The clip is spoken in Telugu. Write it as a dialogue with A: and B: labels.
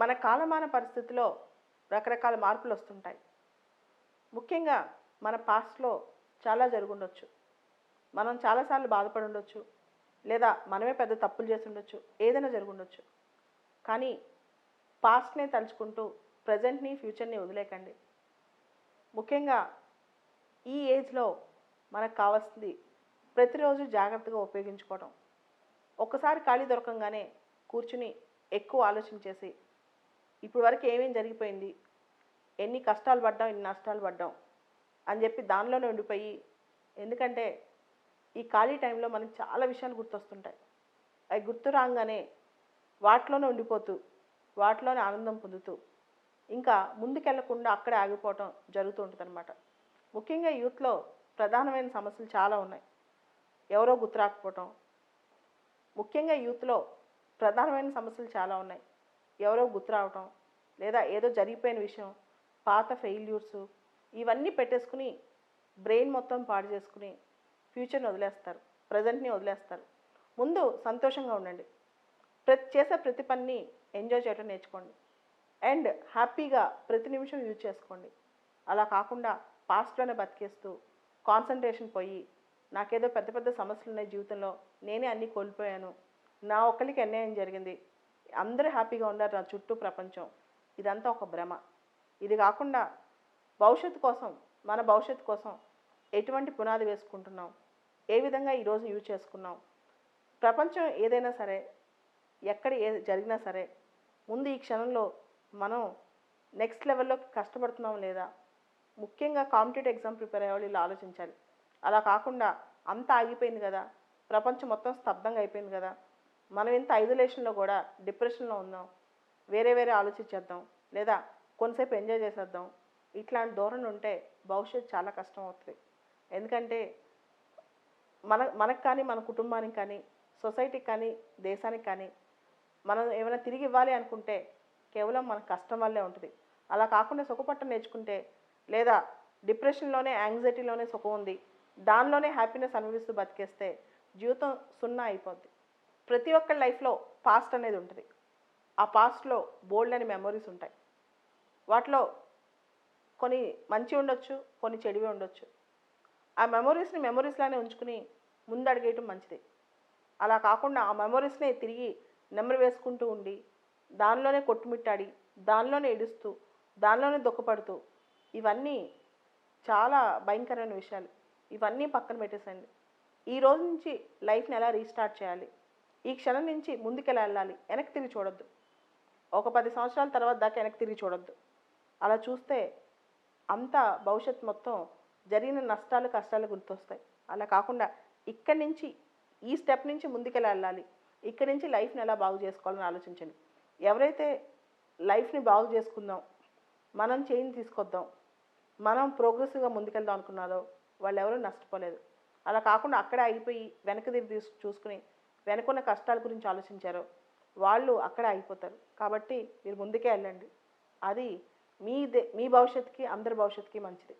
A: మన కాలమాన పరిస్థితిలో రకరకాల మార్పులు వస్తుంటాయి. ముఖ్యంగా మన పాస్ట్లో చాలా జరుగుండొచ్చు. మనం చాలాసార్లు బాధపడి ఉండొచ్చు. లేదా మనమే పెద్ద తప్పులు చేసి ఉండొచ్చు. ఏదైనా జరుగుండొచ్చు. కానీ పాస్ట్నే తలుచుకుంటూ ప్రజెంట్ని ఫ్యూచర్ని వదిలేకండి. ముఖ్యంగా ఈ ఏజ్లో మనకు కావాల్సింది ప్రతిరోజు జాగ్రత్తగా ఉపయోగించుకోవడం ఒక్కసారి ఖాళీ దొరకంగానే కూర్చుని ఎక్కువ ఆలోచన చేసి ఇప్పుడు వరకు ఏమేం జరిగిపోయింది? ఎన్ని కష్టాలు పడ్డాం ఎన్ని నష్టాలు పడ్డాం? అని చెప్పి దానిలోనే ఉండిపోయి ఎందుకంటే ఈ ఖాళీ టైంలో మనకు చాలా విషయాలు గుర్తొస్తుంటాయి. అవి గుర్తు రాగానే వాటిలోనే ఉండిపోతూ వాటిలోనే ఆనందం పొందుతూ ఇంకా ముందుకెళ్ళకుండా అక్కడే ఆగిపోవటం జరుగుతూ ఉంటుందన్నమాట. ముఖ్యంగా యూత్లో ప్రధానమైన సమస్యలు చాలా ఉన్నాయి. ఎవరో గుర్తు రాకపోవటం. ముఖ్యంగా యూత్లో ప్రధానమైన సమస్యలు చాలా ఉన్నాయి. ఎవరో గుర్తు రావటం లేదా ఏదో జరిగిపోయిన విషయం పాత ఫెయిల్యూర్స్ ఇవన్నీ పెట్టేసుకుని బ్రెయిన్ మొత్తం పాడు చేసుకుని ఫ్యూచర్ని వదిలేస్తారు ప్రజెంట్ని వదిలేస్తారు. ముందు సంతోషంగా ఉండండి. ప్రతి చేసే ప్రతి పనిని ఎంజాయ్ చేయడం నేర్చుకోండి. అండ్ హ్యాపీగా ప్రతి నిమిషం యూజ్ చేసుకోండి. అలా కాకుండా పాస్ట్లోనే బతికేస్తూ కాన్సన్ట్రేషన్ పోయి నాకేదో పెద్ద పెద్ద సమస్యలు ఉన్నాయి జీవితంలో నేనే అన్నీ కోల్పోయాను నా ఒక్కరికి అన్యాయం జరిగింది అందరూ హ్యాపీగా ఉన్నారు నా చుట్టూ ప్రపంచం. ఇదంతా ఒక భ్రమ. ఇది కాకుండా భవిష్యత్తు కోసం మన భవిష్యత్తు కోసం ఎటువంటి పునాది వేసుకుంటున్నాం? ఏ విధంగా ఈరోజు యూజ్ చేసుకున్నాం? ప్రపంచం ఏదైనా సరే ఎక్కడ ఏ జరిగినా సరే ముందు ఈ క్షణంలో మనం నెక్స్ట్ లెవెల్లో కష్టపడుతున్నాం లేదా? ముఖ్యంగా కాంపిటేటివ్ ఎగ్జామ్ ప్రిపేర్ అయ్యే వాళ్ళు ఇలా ఆలోచించాలి. అలా కాకుండా అంతా ఆగిపోయింది కదా? ప్రపంచం మొత్తం స్తబ్దంగా అయిపోయింది కదా? మనం ఇంత ఐసోలేషన్లో కూడా డిప్రెషన్లో ఉందాం వేరే వేరే ఆలోచించేద్దాం. లేదా కొంతసేపు ఎంజాయ్ చేసేద్దాం. ఇట్లాంటి ధోరణి ఉంటే భవిష్యత్తు చాలా కష్టం అవుతుంది. ఎందుకంటే మన మనకు కానీ మన కుటుంబానికి కానీ సొసైటీకి కానీ దేశానికి కానీ మనం ఏమైనా తిరిగి ఇవ్వాలి అనుకుంటే కేవలం మన కష్టం వల్లే ఉంటుంది. అలా కాకుండా సుఖపట్టం నేర్చుకుంటే లేదా డిప్రెషన్లోనే యాంగ్జైటీలోనే సుఖం ఉంది. దానిలోనే హ్యాపీనెస్ అనుభవిస్తూ బతికేస్తే జీవితం సున్నా అయిపోద్ది. ప్రతి ఒక్కరి లైఫ్లో పాస్ట్ అనేది ఉంటుంది. ఆ పాస్ట్లో బోల్డ్ అని మెమరీస్ ఉంటాయి. వాటిలో కొన్ని మంచి ఉండొచ్చు కొన్ని చెడివి ఉండొచ్చు. ఆ మెమరీస్ని మెమరీస్లానే ఉంచుకుని ముందు అడిగేయటం మంచిది. అలా కాకుండా ఆ మెమరీస్నే తిరిగి నెమరు వేసుకుంటూ ఉండి దానిలోనే కొట్టుమిట్టాడి దానిలోనే ఏడుస్తూ దానిలోనే దుఃఖపడుతూ ఇవన్నీ చాలా భయంకరమైన విషయాలు. ఇవన్నీ పక్కన పెట్టేసండి ఈ రోజు నుంచి లైఫ్ని ఎలా రీస్టార్ట్ చేయాలి? ఈ క్షణం నుంచి ముందుకెలా వెళ్ళాలి. వెనక్కి తిరిగి చూడొద్దు. ఒక పది సంవత్సరాల తర్వాత దాకా వెనక్కి తిరిగి చూడొద్దు. అలా చూస్తే అంతా భవిష్యత్ మొత్తం జరిగిన నష్టాలు కష్టాలు గుర్తొస్తాయి. అలా కాకుండా ఇక్కడి నుంచి ఈ స్టెప్ నుంచి ముందుకెలా వెళ్ళాలి. ఇక్కడి నుంచి లైఫ్ని ఎలా బాగు చేసుకోవాలని ఆలోచించండి. ఎవరైతే లైఫ్ని బాగు చేసుకుందాం మనం చేంజ్ తీసుకొద్దాం మనం ప్రోగ్రెసివ్గా ముందుకెళ్దాం అనుకున్నారో వాళ్ళు ఎవరూ నష్టపోలేదు. అలా కాకుండా అక్కడే అయిపోయి వెనక తిరిగి తీసు చూసుకుని వెనకున్న కష్టాల గురించి ఆలోచించారో వాళ్ళు అక్కడే అయిపోతారు కాబట్టి మీరు ముందుకే వెళ్ళండి. అది మీ దే మీ భవిష్యత్తుకి అందరి భవిష్యత్తుకి మంచిది.